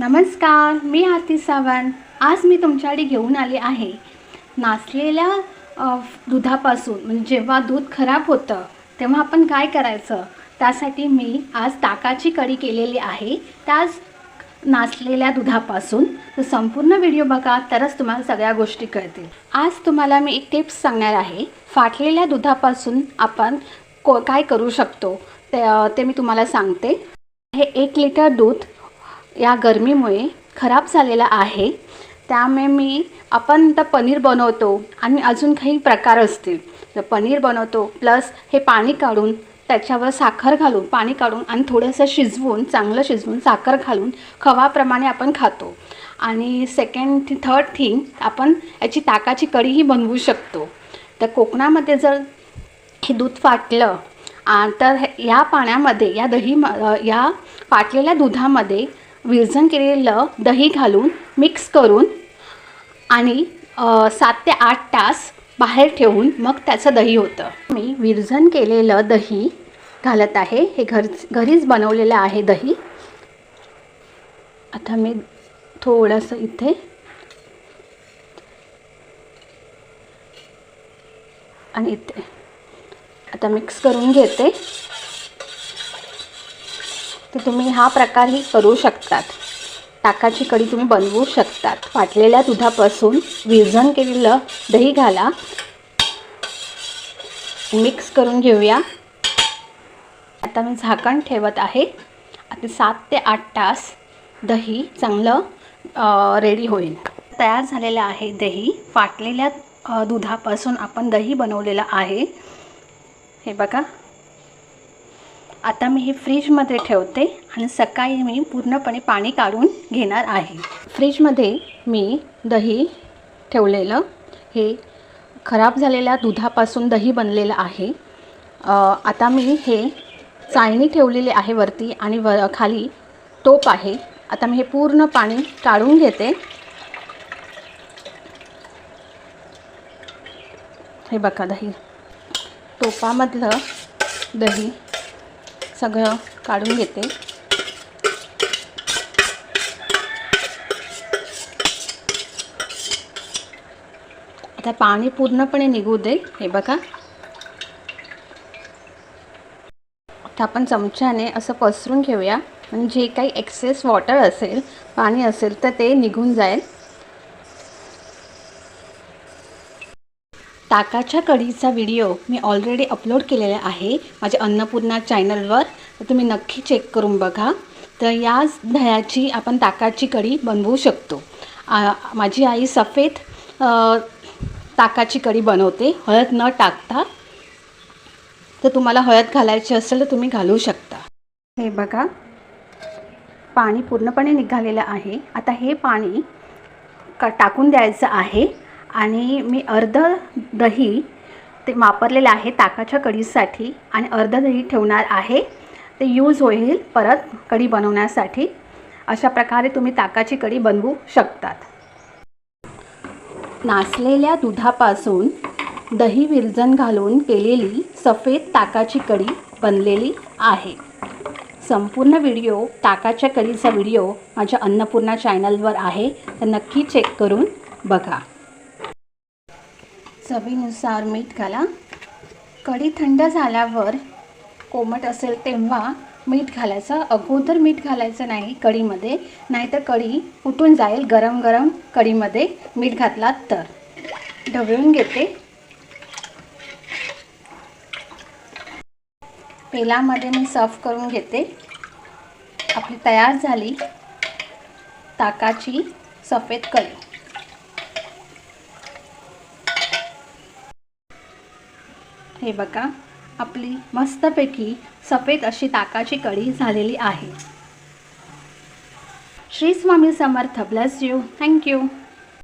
नमस्कार मी आरती सावंत. आज मी तुमच्याकडे घेऊन आले आहे. नाचलेल्या दुधापासून म्हणजे जेव्हा दूध खराब होतं तेव्हा आपण काय करायचं? त्यासाठी मी आज ताकाची कढी केलेली आहे. त्याच नाचलेल्या दुधापासून. तर संपूर्ण व्हिडिओ बघा तरच तुम्हाला सगळ्या गोष्टी कळतील. आज तुम्हाला मी एक टिप्स सांगणार आहे. फाटलेल्या दुधापासून आपण को काय करू शकतो? ते ते मी तुम्हाला सांगते. हे एक लिटर दूध या गरमीमुळे खराब झालेला आहे. त्यामुळे मी आपण तर पनीर बनवतो आणि अजून काही प्रकार असतील. तर पनीर बनवतो प्लस हे पाणी काढून त्याच्यावर साखर घालून पाणी काढून आणि थोडंसं शिजवून चांगलं शिजवून साखर घालून खवाप्रमाणे आपण खातो. आणि सेकंड थर्ड थिंग आपण याची ताकाची कढीही बनवू शकतो. तर कोकणामध्ये जर हे दूध फाटलं आ, तर या पाण्यामध्ये या दही म- या फाटलेल्या दुधामध्ये विरजन केलेलं दही घालून मिक्स करून आणि सात ते आठ तास बाहेर ठेवून मग त्याचं दही होतं. मी विरजन केलेलं दही घालत आहे. हे घर घरीच बनवलेलं आहे दही. आता मी थोडंसं इथे आणि इथे. आता मिक्स करून घेते. की तुम्ही हा प्रकारही करू शकतात. ताकाची कढी तुम्ही बनवू शकतात. फाटलेल्या दुधापासून विरजन केलेलं दही घाला. मिक्स करून घेऊया. आता मी झाकण ठेवत आहे. आता सात ते आठ तास दही चांगलं रेडी होईल. तयार झालेलं आहे दही. फाटलेल्या दुधापासून आपण दही बनवलेलं आहे. हे बघा. आता मी हे फ्रीजमध्ये ठेवते आणि सकाळी मी पूर्णपणे पाणी काढून घेणार आहे. फ्रीजमध्ये मी दही ठेवलेलं. हे खराब झालेल्या दुधापासून दही बनलेलं आहे. आता मी हे चाळणी ठेवलेली आहे वरती आणि वर खाली टोप आहे. आता मी हे पूर्ण पाणी काढून घेते. हे बघा दही. टोपामधलं दही सगळं काढून घेते. आता पाणी पूर्णपणे निघू दे. हे बघा. आता आपण चमच्याने असं पसरून घेऊया. म्हणजे जे काही एक्सेस वॉटर असेल पाणी असेल तर ते निघून जाईल. ताकाच्या कढीचा व्हिडिओ मी ऑलरेडी अपलोड केलेला आहे माझ्या अन्नपूर्णा चॅनलवर तर तुम्ही नक्की चेक करून बघा. तर याच दह्याची आपण ताकाची कढी बनवू शकतो. आ, माझी आई सफेद ताकाची कढी बनवते. हळद न टाकता. तर तुम्हाला हळद घालायची असेल तर तुम्ही घालू शकता. हे बघा. पाणी पूर्णपणे निघालेलं आहे. आता हे पाणी का टाकून द्यायचं आहे. आणि मी अर्ध दही ते वापरलेलं आहे ताकाच्या कढीसाठी आणि अर्ध दही ठेवणार आहे. ते यूज होईल परत कढी बनवण्यासाठी. अशा प्रकारे तुम्ही ताकाची कढी बनवू शकतात. नासलेल्या दुधापासून दही विरजन घालून केलेली सफेद ताकाची कढी बनलेली आहे. संपूर्ण व्हिडिओ ताकाच्या कढीचा व्हिडिओ माझ्या अन्नपूर्णा चॅनलवर आहे. तर नक्की चेक करून बघा. चवीनुसार मीठ घाला. कढी थंड झाल्यावर कोमट असेल तेव्हा मीठ घालायचं. अगोदर मीठ घालायचं नाही कढीमध्ये नाहीतर कढी फुटून जाईल गरम गरम कढीमध्ये मीठ घातलात तर. ढवळून घेते. पेलामध्ये मी सर्व करून घेते. आपली तयार झाली ताकाची सफेद कढी. हे बघा आपली मस्तपैकी सफेद अशी ताकाची कढी झालेली आहे. Shri Swami Samarth bless you thank you